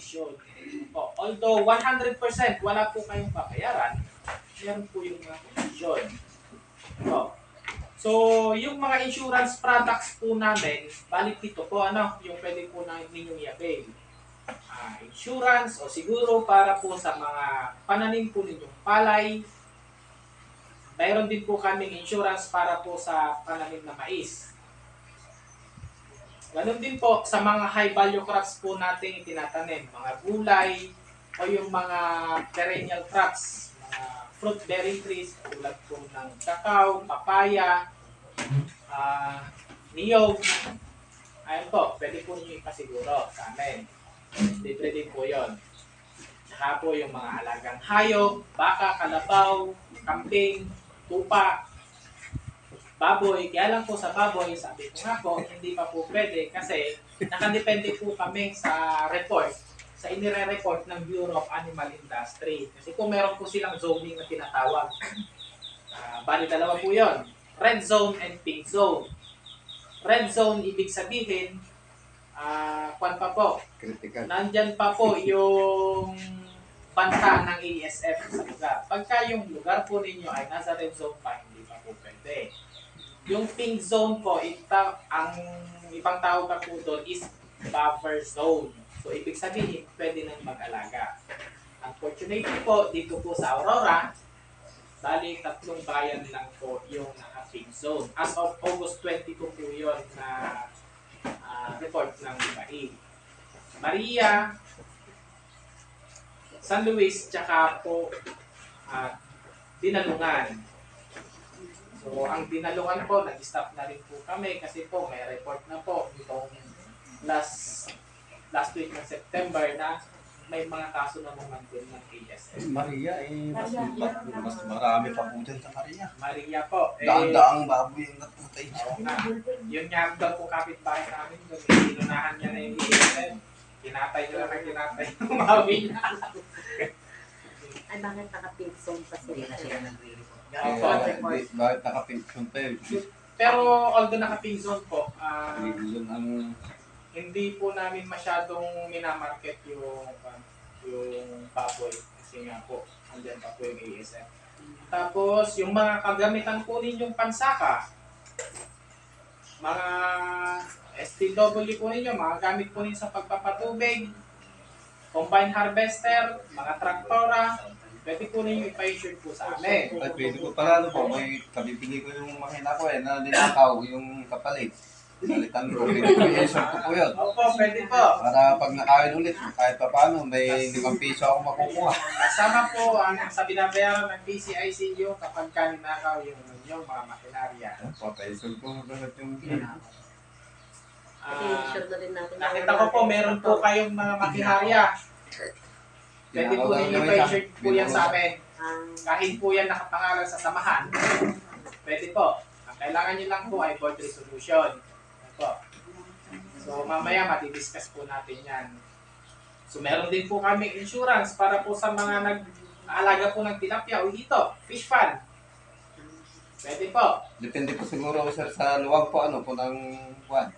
kondisyon. Po. Although 100% wala po kayong babayaran, meron po yung mga kondisyon. Po. So, yung mga insurance products po namin, balik dito po, ano, yung pwede po na ninyong i-avail. Ah, insurance o siguro para po sa mga pananim po ninyong palay. Mayroon din po kaming insurance para po sa pananim na mais. Ganon din po sa mga high value crops po nating itinatanim, mga gulay o yung mga perennial crops, mga fruit bearing trees tulad po ng cacao, papaya, ah niyog. Ayun po, pwede po ninyo ipasiguro sa amin. Libre din po yun. Tsaka po yung mga alagang hayop, baka, kalabaw, kambing, tupa, baboy. Kaya lang po sa baboy, sabi ko nga po, hindi pa po pwede kasi nakadepende po kami sa report, sa inire-report ng Bureau of Animal Industry. Kasi po meron po silang zoning na tinatawag. Ah, bali dalawa po yon red zone and pink zone. Red zone, ibig sabihin, ah, kwan pa po, Critical. nandyan pa po yung banta ng ASF sa lugar. Pagka yung lugar po ninyo ay nasa red zone pa, hindi pa po pwede. Yung pink zone po, ita, ang ibang tawag pa po doon is buffer zone. So, ibig sabihin, pwede nang mag-alaga. Unfortunately po, dito po sa Aurora, bali tatlong bayan lang po yung naka-pink zone. As of August 22 po yun na ah, report ng BAE. Maria, San Luis, tsaka po at Dinalungan. So, ang Dinalungan po, nag-stop na rin po kami kasi po may report na po itong last last week ng September na may mga kaso na naman din ng ASF. Maria, eh, mas, mas, mas marami pa po dyan sa Maria. Maria po, eh, Daan-daang baboy yung natutay niya. Oo nga. Yun nga daw po kapitbahay namin doon. Inunahan niya na yung ASF. Kinatay nila na kinatay yung mawi niya. Ay, bakit naka-pink zone pa sila? Opo. Eh, di- bakit naka-pension tayo? Pero although naka-pink zone po, ah, Yun ang hindi po namin masyadong minamarket yung ah, yung baboy kasi nga po andyan pa po yung ASF. Tapos yung mga kagamitan po ninyong pansaka, mga STW po ninyo, mga gamit po ninyo sa pagpapatubig, combine harvester, mga traktora, pwede po ninyo ipa-insure po sa amin. Ay, pwede ko pala, ano po, may kabibigay ko yung makina ko eh, na ninakaw yung kapalit. Salitan ko, pinag-pension ko po yun. Opo, pwede po. Para pag nakawin ulit, kahit pa paano, may limang piso ako makukuha. Kasama po ang sa binabayaran ng PCICU kapag kaninakaw yung inyong mga makinarya. Papension ko lahat yung Ah, I-insure na rin natin. nakita ko po, meron po kayong mga makinarya. Pwede po ninyo pa-insure po yan sa amin. Ah, Kahit po yan nakapangalan sa samahan, pwede po. Ang kailangan nyo lang po ay board resolution. Po. So mamaya matidiscuss po natin yan. So meron din po kami insurance para po sa mga nag-aalaga po ng tilapia o hito, fish fund. Pwede po. Depende po siguro sir sa luwag po ano po ng kwan.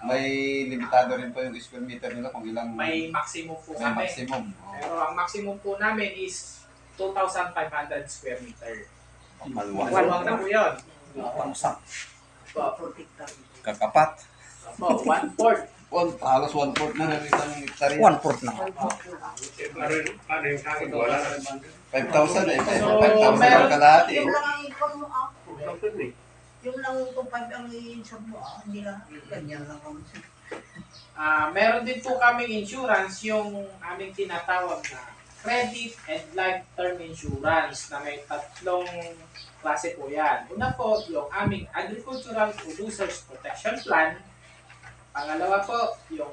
May limitado rin po yung square meter nila kung ilang May maximum po may kami. maximum. Oh, Pero ang maximum po namin is 2,500 square meter. maluwag. Maluwag na po yun. Pangsak. Po, Kakapat. po, one fourth. One, halos one fourth na ng isang hektarya. One fourth na. 5,000 eh. So, 5,000 meron- ang kalahati. Yung lang ang ikon mo ako. Yung lang kung five ang i-insure mo ako. Hindi lang. Ganyan lang ako. Ah, meron din po kaming insurance yung aming tinatawag na credit and life term insurance na may tatlong klase po yan. Una po, yung aming Agricultural Producers Protection Plan. Pangalawa po, yung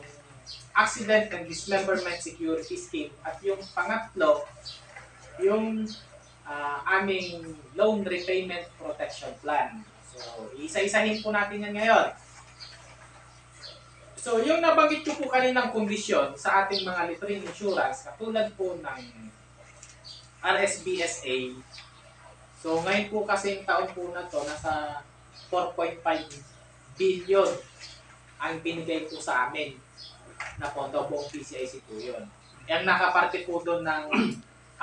Accident and Dismemberment Security Scheme. At yung pangatlo, yung ah, aming Loan Repayment Protection Plan. Isa-isahin po natin yan ngayon. So, yung nabanggit ko po kaninang kondisyon sa ating mga littering insurance, katulad po ng RSBSA. So, ngayon po kasi yung taon po na to, nasa 4.5 billion ang binigay po sa amin. na pondo, buong PCIC po yun. Yung nakaparte po doon ng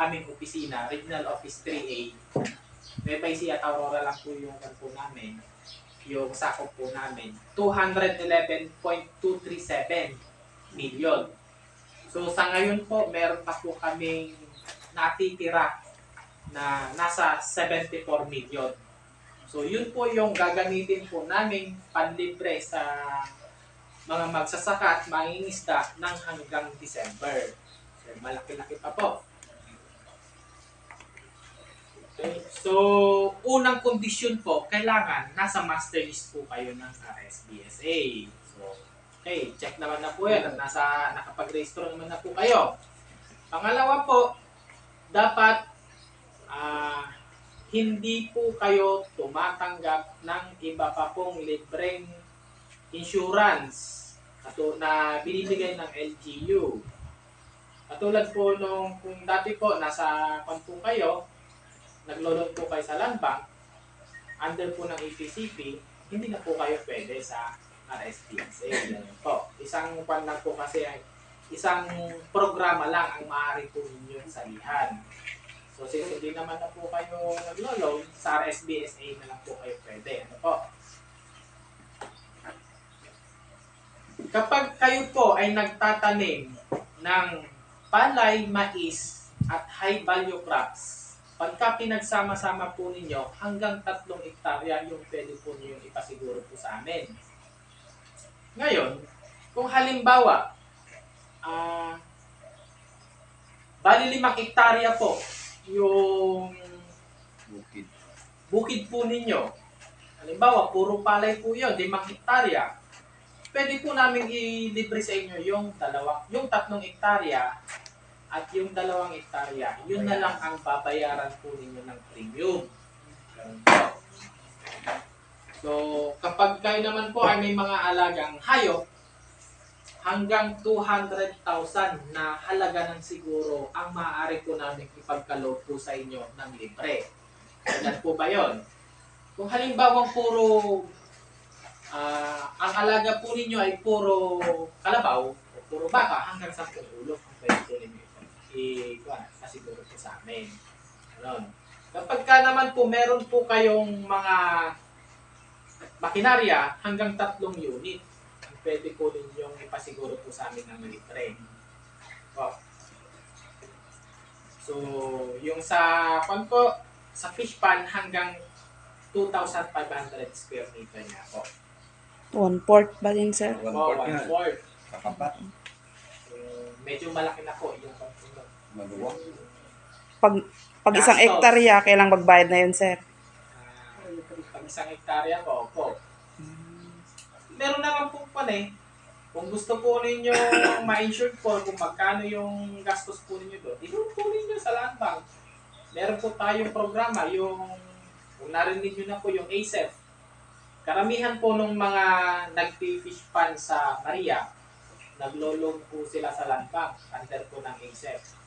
aming opisina, Regional Office 3A, Nueva Ecija at Aurora lang po yung ano po namin, yung sakop po namin, 211.237 million. So sa ngayon po, meron pa po kaming natitira na nasa 74 million. So yun po yung gagamitin po namin panlibre sa mga magsasaka at mangingisda ng hanggang December. So, malaki-laki pa po. Okay. So, unang kondisyon po, kailangan nasa master list po kayo ng RSBSA. So, okay, check naman na po yan at nasa, nakapag-register naman na po kayo. Pangalawa po, dapat ah, hindi po kayo tumatanggap ng iba pa pong libreng insurance kato na binibigay ng LGU. Katulad po nung kung dati po nasa kampung kayo, naglolot po kayo sa land bank, under po ng APCP, hindi na po kayo pwede sa RSPSA. Ganun po. Isang kwan lang po kasi ay isang programa lang ang maaari po ninyong salihan. So since hindi naman na po kayo naglo-loan, sa RSBSA na lang po kayo pwede. Ano po? Kapag kayo po ay nagtatanim ng palay, mais, at high value crops, pagka pinagsama-sama po ninyo, hanggang tatlong ektarya yung pwede po ninyo ipasiguro po sa amin. Ngayon, kung halimbawa, ah, bali limang ektarya po yung Bukid. bukid po ninyo. Halimbawa, puro palay po yun, limang hektarya. Pwede po namin i-libre sa inyo yung dalawang, yung tatlong hektarya at yung dalawang hektarya. Yun na lang ang babayaran po ninyo ng premium. So, kapag kayo naman po ay may mga alagang hayop, hanggang 200,000 na halaga ng siguro ang maaari po namin ipagkaloob po sa inyo ng libre. Ganyan po ba yon? Kung halimbawa puro ah, ang alaga po ninyo ay puro kalabaw o puro baka hanggang 10 ulo ang pwede po ninyo i kasiguro po sa amin. Ganon. Kapag ka naman po meron po kayong mga makinarya hanggang tatlong unit, ang pwede po ninyong ipasiguro po sa amin ng libre. Oh. So, yung sa pan po, sa fish pan hanggang 2,500 square meter niya po. One port ba din, sir? One Oh, port one fourth. Kakapat. So, medyo malaki na po yung pagpunod. Maluwag. Pag, pag isang Gastos. hektarya, kailang magbayad na yun, sir? Pag isang hektarya po, opo. Meron naman po pa eh. Kung gusto po ninyo ma-insure po kung magkano yung gastos po ninyo doon, i-loan po ninyo sa land bank. Meron po tayong programa, yung kung narinig nyo na po yung ASEF. Karamihan po nung mga nag-fish pan sa Maria, naglo-loan po sila sa land bank under po ng ASEF.